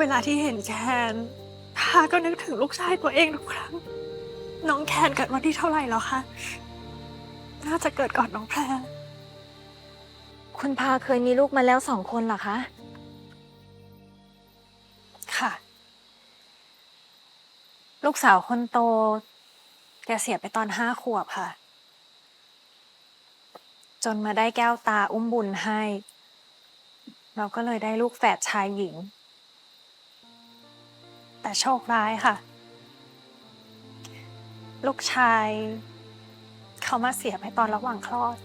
เวลาที่เห็นแคนพาก็นึกถึงลูกชายตัวเองทุกครั้ง น้องแคนเกิดวันที่เท่าไหร่แล้วคะ น่าจะเกิดก่อนน้องแพร คุณพาเคยมีลูกมาแล้วสองคนเหรอคะ ค่ะ ลูกสาวคนโต แกเสียไปตอนห้าขวบค่ะ จนมาได้แก้วตาอุ้มบุญให้ เราก็เลยได้ลูกแฝดชายหญิง แต่โชคร้ายค่ะ ลูกชาย เขามาเสียไปตอนระหว่างคลอด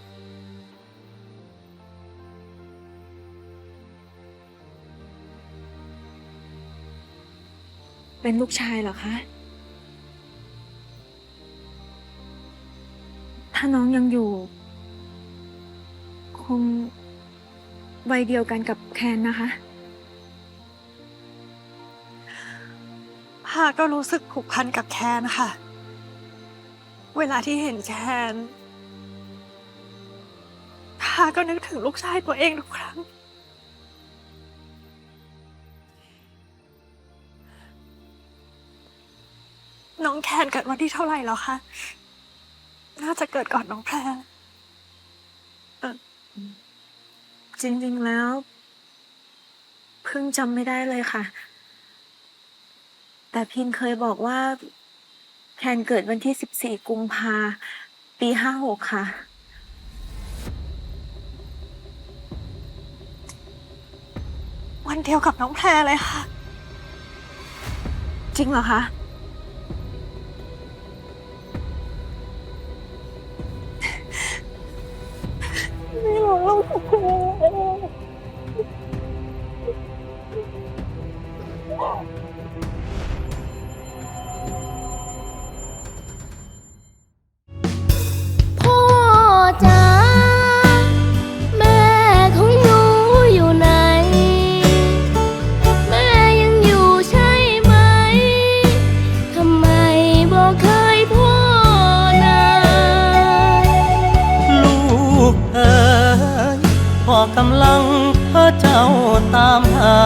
เป็นลูกชายเหรอคะ ถ้าน้องยังอยู่ คงวัยเดียวกันกับแคนนะคะ พาก็รู้สึกผูกพันกับแคนค่ะ เวลาที่เห็นแคนพาก็นึกถึงลูกชายตัวเองทุกครั้ง น้องแคนเกิดวันที่เท่าไหร่แล้วคะ น่าจะเกิดก่อนน้องแพรจริงๆแล้ว เพิ่งจำไม่ได้เลยค่ะ แต่พินเคยบอกว่าแคนเกิดวันที่ 14 กุมภาปี56ค่ะ วันเดียวกับน้องแพรเลยค่ะ จริงเหรอคะ ไม่รู้ลูกแพร กำลังพาเจ้าตามหา